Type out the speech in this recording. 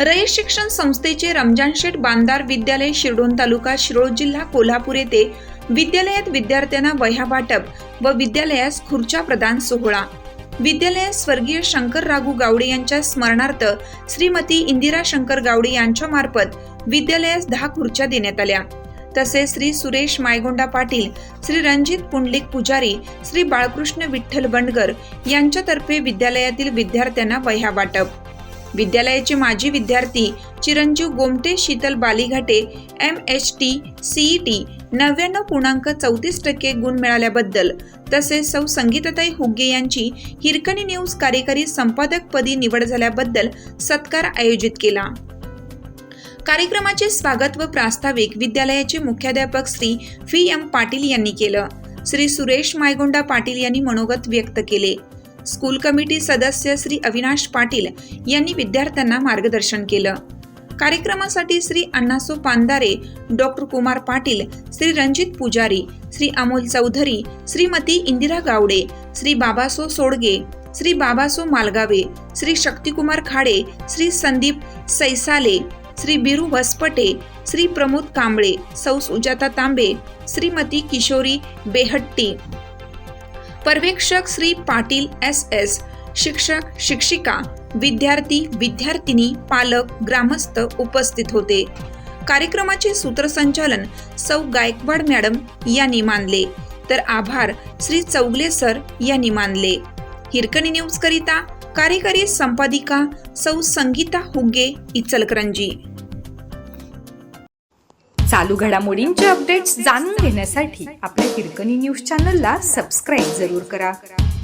रयत शिक्षण संस्थेचे रमजान शेठ बांदार विद्यालय शिरडोन तालुका शिरोळ जिल्हा कोल्हापूर येथे विद्यालयात विद्यार्थ्यांना वह्या वाटप व विद्यालयास खुर्च्या प्रदान सोहळा. विद्यालयात स्वर्गीय शंकर राघू गावडे यांच्या स्मरणार्थ श्रीमती इंदिरा शंकर गावडे यांच्या मार्फत विद्यालयास दहा खुर्च्या देण्यात आल्या. तसेच श्री सुरेश मायगोंडा पाटील श्री रणजित पुंडलिक पुजारी श्री बाळकृष्ण विठ्ठल बंडगर यांच्यातर्फे विद्यालयातील विद्यार्थ्यांना वह्या वाटप. विद्यालयाचे माजी विद्यार्थी चिरंजीव Gomate Sheetal Balighate M H T CET नव्याण्णव पूर्णांक चौतीस टक्के गुण मिळाल्याबद्दल तसेच सौ संगीताताई हुग्गे यांची हिरकणी न्यूज कार्यकारी संपादकपदी निवड झाल्याबद्दल सत्कार आयोजित केला. कार्यक्रमाचे स्वागत व प्रास्ताविक विद्यालयाचे मुख्याध्यापक श्री व्ही. एम. पाटील यांनी केलं. श्री सुरेश मायगोंडा पाटील यांनी मनोगत व्यक्त केले. स्कूल कमिटी सदस्य श्री अविनाश पाटील यांनी विद्यार्थ्यांना मार्गदर्शन केलं. कार्यक्रमासाठी श्री अण्णासो पांदारे डॉक्टर कुमार पाटील श्री रणजित पुजारी श्री अमोल चौधरी श्रीमती इंदिरा गावडे श्री बाबासो सोडगे श्री बाबासो मालगावे श्री शक्तिकुमार खाडे श्री संदीप सैसाले श्री बिरू वसपटे श्री प्रमोद कांबळे सौ सुजाता तांबे श्रीमती किशोरी बेहट्टी. पर्यवेक्षक श्री पाटील एस एस शिक्षक शिक्षिका विद्यार्थी विद्यार्थिनी पालक ग्रामस्थ उपस्थित होते. कार्यक्रमाचे सूत्रसंचालन सौ गायकवाड मॅडम यांनी मानले. तर आभार श्री चौगले सर यांनी मानले. हिरकणी न्यूज करिता कार्यकारी संपादिका सौ संगीता हुगे इचलकरंजी. चालू घडामोडींचे अपडेट्स जाणून घेण्यासाठी आपल्या हिरकणी न्यूज चॅनलला सबस्क्राईब जरूर करा.